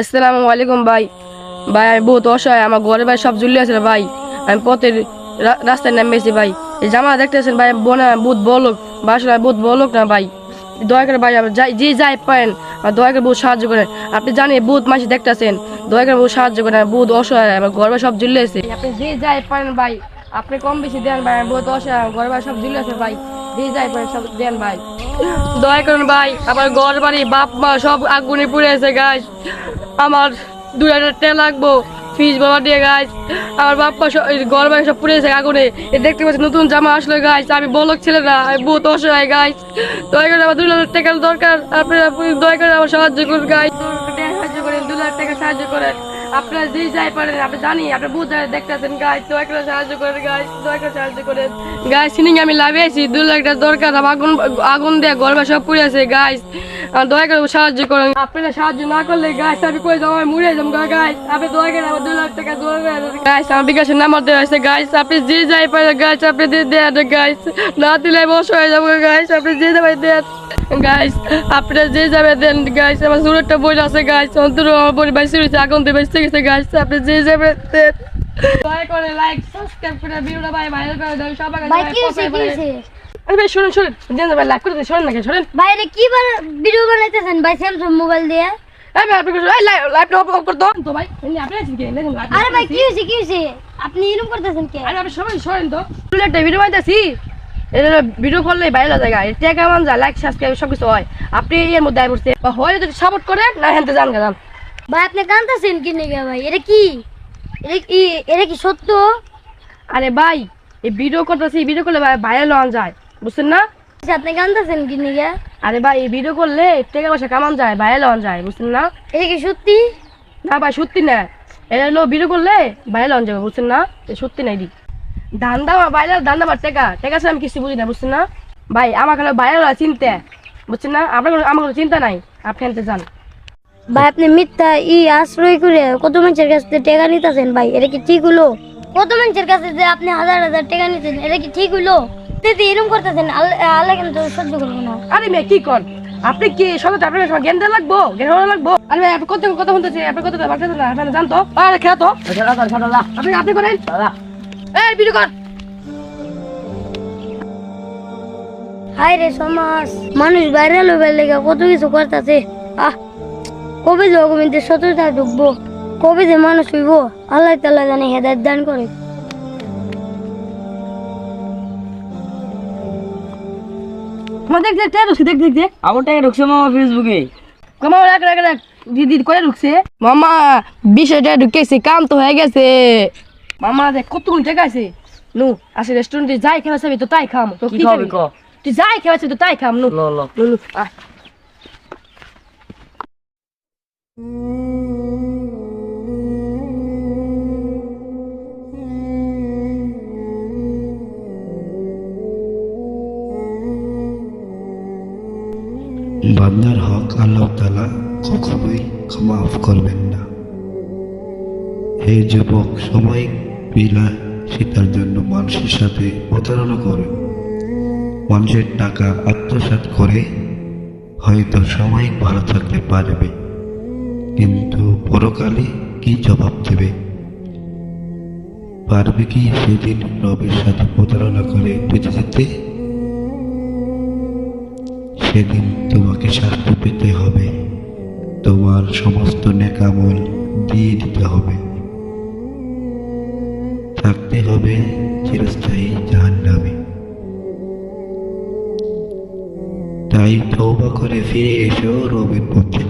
আসসালামু আলাইকুম ভাই। ভাই, আমি বহুত অসহায়, আমার ঘরে ভাই সব ঝুলে আছে ভাই। আমি পথের রাস্তায় নেমেছি ভাই। এই জামা দেখতেছেন ভাই বোনা বহুত বলক বাসা বহুত বলক না ভাই। দয়া করে ভাই যাই, যে যাই পারেন দয়া করে বহুত সাহায্য করেন। আপনি জানেন বহুত মানুষ দেখতেছেন, দয়া করে বহুত সাহায্য করেন বহুত অসহায়, আমার ঘরে সব ঝুলে আছে। আপনি যে যাই পারেন ভাই, আপনি কম বেশি দেন ভাই বহুত অসহায় ঘরে ভাই সব ঝুলে আছে ভাই। যে যাই পারেন সব দেন ভাই। দয়া করুন ভাই, আমার ঘর বাড়ি বাপ মা সব আগুনে পুড়ে আছে গাছ আমার দুই হাজার টাকা লাগবো। ফিস বাবা দিয়ে গাছ আমার বাপ্পা সব বাড়ি সব পুড়ে আছে আগুনে। এ দেখতে পাচ্ছি নতুন জামা আসলো গাছ আমি বলক ছেলে না আমি বহুত অসহায় গাছ দয়া করে আমার দুই হাজার টাকার দরকার। আপনারা দয়া করে আমার সাহায্য করুন গাছ সাহায্য করেন দু লাখ টাকা সাহায্য করেন। আপনারা যে যাই পারেন, আপনি জানি, আপনি বহুত দেখতেছেন গাছ দয়া করে সাহায্য করেন গাছ দয়া করে সাহায্য করেন। গাছ সিনিং আমি লাভিয়েছি দু লাখ টাকা দরকার আগুন আগুন দিয়ে গরমে সব পুড়ে আছে গাছ দয়া করে সাহায্য করেন। আপনারা সাহায্য না করলে গাছ আমি কই যাব? আমি মুড়ে যাব গাছ আপনি দয়া করে আমার দু লাখ টাকা করে গাছ আমার বিকাশের নাম্বার দেওয়া আছে গাছ আপনি যে যাই পারেন গাছ আপনি দিয়ে দেন গাছ না দিলে বস হয়ে যাব গাছ আপনি যে যাবে দেন। গাইস আপনারা যে যাবে দেন গাইস আমার সুরতটা বই আছে গাইস অন্তর আমার শুরুছে আগুন দিয়ে গেছে গাইস আপনি যে যাবে দেন। দয়া করে লাইক সাবস্ক্রাইব করে ভিডিওটা ভাই ভাইরাল করে দেন সবার কাছে ভাই ভাই কি হয়েছে পৌঁছায় কি পড়ে। হয়েছে? আরে ভাই শুনুন শুনুন দেন ভাই লাইক করে দেন শুনুন নাকি শুনুন। ভাই এটা কি ভিডিও বানাইতেছেন? ভাই স্যামসাং মোবাইল দিয়ে? আপনি এই লাইভ লাইভ অফ অফ করে দাও তো ভাই। এমনি আপনি আছেন কি? দেখুন আরে ভাই কি কি আপনি এরকম করতেছেন কে? আরে আপনি সবাই সরেন তো। একটা ভিডিও বানাইতেছি। এটা ভিডিও করলে ভাইরাল জায়গা এটা কেমন যায় লাইক সাবস্ক্রাইব সব কিছু হয়। আপনি এর মধ্যে আই পড়ছে। হয় যদি সাপোর্ট করেন না হেনতে জান গেলাম ভাই আপনি কান্তাছেন কি নিগে ভাই? এটা কি? এটা কি এটা কি সত্য? আরে ভাই এই ভিডিও করতেছি ভিডিও করলে ভাই ভাইরাল হওয়া যায়। বুঝছেন না? আচ্ছা, আপনি কান্তাছেন কি নিগে আরে ভাই এই ভিডিও করলে টাকা পয়সা কামান যায় ভাইরাল হওয়া যায় বুঝছেন না? এটা কি সত্যি? না ভাই সত্যি না। এটা হলো ভিডিও করলে ভাইরাল হওয়া যাবে বুঝছেন না? সত্যি নাই দি ধান দামা ভাইরাল ধান দামার টাকা। টাকা আমি কিছু বুঝি না বুঝছেন না? ভাই আমার হওয়া চিন্তা। বুঝছেন না? আপনার কোনো- আমার কোনো চিন্তা নাই। আপনি আনতে যান। ভাই আপনি মিথ্যা ই আশ্রয় করে কত মানুষের কাছ থেকে টাকা নিতেছেন ভাই? এটা কি ঠিক হলো? কত মানুষের কাছে যে আপনি হাজার হাজার টাকা নিতেছেন এটা কি ঠিক হলো? যদি এরকম করতেছেন আল্লাহ কিন্তু সহ্য করব না। আরে মেয়ে কি কর? আপনি কি সঙ্গে আপনার সঙ্গে জ্ঞান দেওয়া লাগবো? জ্ঞান হওয়া লাগবো? আরে ভাই আপনি কত কথা বলতেছে আপনি কত বাচ্চা না? আপনি জানতো? আরে খেলা তো। আপনি আপনি করেন। এই ভিডিও কর। হায় রে সমাজ। মানুষ ভাইরাল হইবার লেগে কত কিছু করতেছে। আহ কবে যে অগমিন্দের সততা কবে যে মানুষ হইব আল্লাহ তাল্লাহ জানে হেদায়ত দান করে। দেখ দেখ দেখ দেখ দেখ আমার টাকা ঢুকছে মামা ফেসবুকে কমা রাখ রাখ রাখ দিদি করে ঢুকছে? মামা বিশ হাজার ঢুকেছে কাম তো হয়ে গেছে। মামা দেখ কতক্ষণ টাকা আছে নু আসে রেস্টুরেন্টে যাই খেলা চাবি তো তাই খাম। তো কি খাবি ক তুই যাই খেলা চাবি তো তাই খাম নু। ল ল। নু নু আয়। বান্দার হক আল্লাহ তালা কখনোই ক্ষমা করবেন না। হে যুবক সাময়িক বিলাসিতার জন্য মানুষের সাথে প্রতারণা করে। মানুষের টাকা আত্মসাৎ করে, হয়তো সাময়িক ভালো থাকতে পারবে। কিন্তু পরকালে কি জবাব দেবে? পারবে কি সেদিন রবের সাথে প্রতারণা করে বেঁচে যেতে? সেদিন তোমাকে শাস্তি পেতে হবে। তোমার সমস্ত নেকামল দিয়ে দিতে হবে। থাকতে হবে চিরস্থায়ী জাহান নামে তাই তৌবা করে ফিরে এসো রবির পথে।